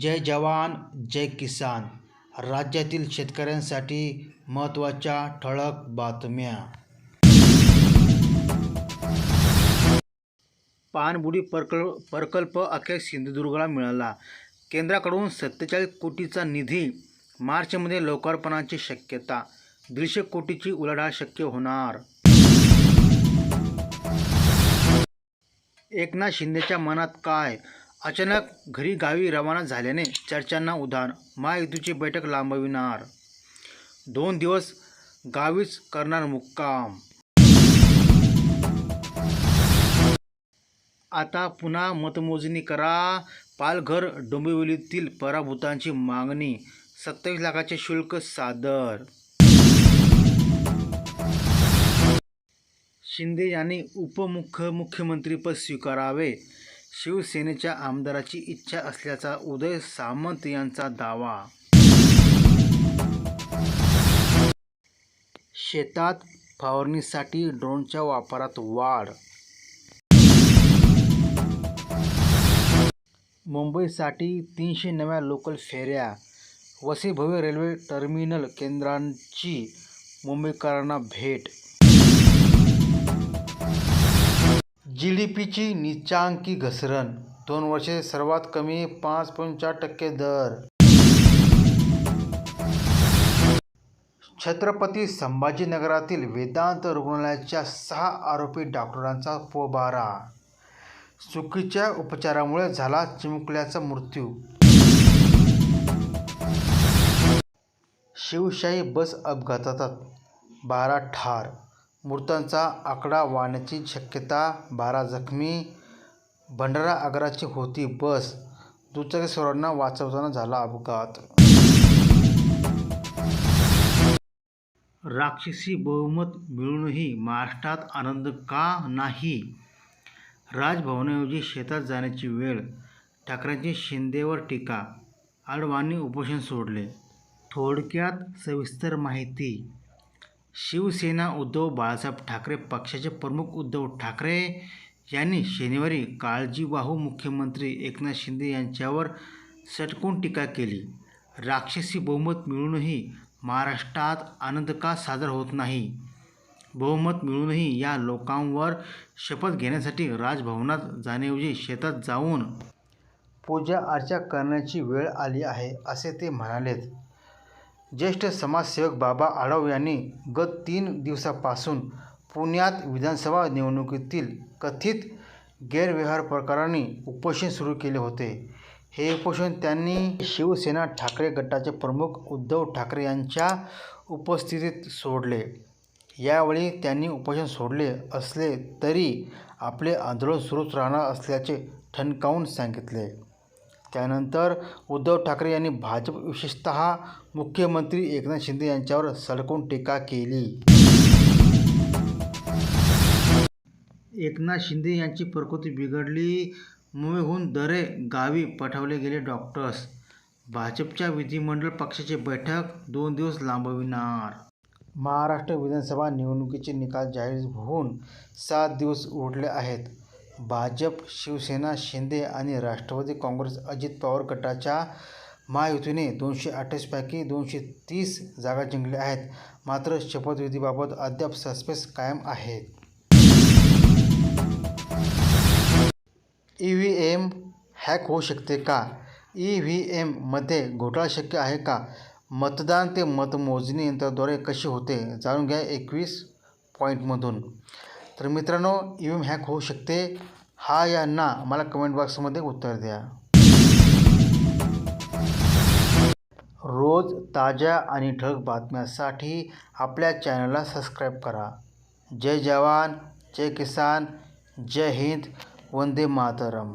जय जवान जय किसान. राज्यातील शेतकऱ्यांसाठी महत्त्वाच्या ठळक बातम्या. पाणबुडी प्रकल्प प्रकल्प अखेर सिंधुदुर्गला मिळाला. केंद्राकडून सत्तेचाळीस कोटीचा निधी मार्चमध्ये लोकार्पणाची शक्यता. दीडशे कोटीची उलाढाल शक्य होणार. एकनाथ शिंदेच्या मनात काय? अचानक घरी गावी रवाना झाल्याने चर्चांना उधाण महायुतीची बैठक लांबविणार. दोन दिवस गावीच करणार मुक्काम. आता पुन्हा मतमोजणी करा. पालघर डोंबिवलीतील पराभूतांची मागणी सत्तावीस लाखाचे शुल्क सादर. शिंदे यांनी उपमुख्यमंत्रीपद स्वीकारावे. शिवसेनेच्या आमदाराची इच्छा असल्याचा उदय सामंत यांचा दावा. शेतात फवारणीसाठी ड्रोनच्या वापरात वाढ. मुंबईसाठी तीनशे नव्या लोकल फेऱ्या. वसई भव्य रेल्वे टर्मिनल केंद्रांची मुंबईकरांना भेट डी पीची निचांकी घसरण. दोन वर्षे सर्वात कमी पाच पॉईंट चार टक्के दर. छत्रपती संभाजीनगरातील वेदांत रुग्णालयाच्या सहा आरोपी डॉक्टरांचा पोबारा. चुकीच्या उपचारामुळे झाला चिमुकल्याचा मृत्यू. शिवशाही बस अपघातात बारा ठार. मृतांचा आकडा वाढण्याची शक्यता बारा जखमी भंडारा आगाराची होती बस दुचाकीस्वारांना वाचवताना झाला अपघात. राक्षसी बहुमत मिळूनही महाराष्ट्रात आनंद का नाही? राजभवनाऐवजी शेतात जाण्याची वेळ ठाकरेंची शिंदेवर टीका आडवाणी उपोषण सोडले. थोडक्यात सविस्तर माहिती शिवसेना उद्धव बाळासाहेब ठाकरे पक्षाचे प्रमुख उद्धव ठाकरे यांनी शनिवारी काळजीवाहू मुख्यमंत्री एकनाथ शिंदे यांच्यावर सटकून टीका केली. राक्षसी बहुमत मिळूनही महाराष्ट्रात आनंद का साजरा होत नाही. बहुमत मिळूनही या लोकांवर शपथ घेण्यासाठी राजभवनात जाण्याऐवजी शेतात जाऊन पूजा अर्चा करण्याची वेळ आली आहे असे ते म्हणालेत. ज्येष्ठ समाजसेवक बाबा आढाव यांनी गत तीन दिवसापासून पुण्यात विधानसभा निवडणुकीतील कथित गैरव्यवहार प्रकारांनी उपोषण सुरू केले होते. हे उपोषण त्यांनी शिवसेना ठाकरे गटाचे प्रमुख उद्धव ठाकरे यांच्या उपस्थितीत सोडले. यावेळी त्यांनी उपोषण सोडले असले तरी आपले आंदोलन सुरूच राहणार असल्याचे ठणकावून सांगितले. त्यानंतर उद्धव ठाकरे यांनी भाजप विशेषतः मुख्यमंत्री एकनाथ शिंदे यांच्यावर सडकून टीका केली. एकनाथ शिंदे यांची प्रकृती बिघडली. मुंबईहून दरे गावी पाठवले गेले डॉक्टर्स. भाजपच्या विधिमंडळ पक्षाची बैठक दोन दिवस लांबविणार. महाराष्ट्र विधानसभा निवडणुकीचे निकाल जाहीर होऊन सात दिवस उरले आहेत. भाजप शिवसेना शिंदे आणि राष्ट्रवादी काँग्रेस अजित पवार गटाच्या महायुतीने दोनशे अठ्ठावीसपैकी दोनशे तीस जागा जिंकल्या आहेत. मात्र शपथविधीबाबत अद्याप सस्पेन्स कायम आहे. ई व्ही एम हॅक होऊ शकते का? ई व्ही एममध्ये घोटाळा शक्य आहे का? मतदान ते मतमोजणी यंत्राद्वारे कशी होते? जाणून घ्या एकवीस पॉईंटमधून. तर मित्रांनो ई व्ही एम हॅक होऊ शकते. हा या ना मला कमेंट बॉक्समध्ये उत्तर द्या. रोज ताज्या आणि ठळक बातम्यांसाठी आपल्या चॅनलला सबस्क्राईब करा. जय जवान जय किसान जय हिंद वंदे मातरम.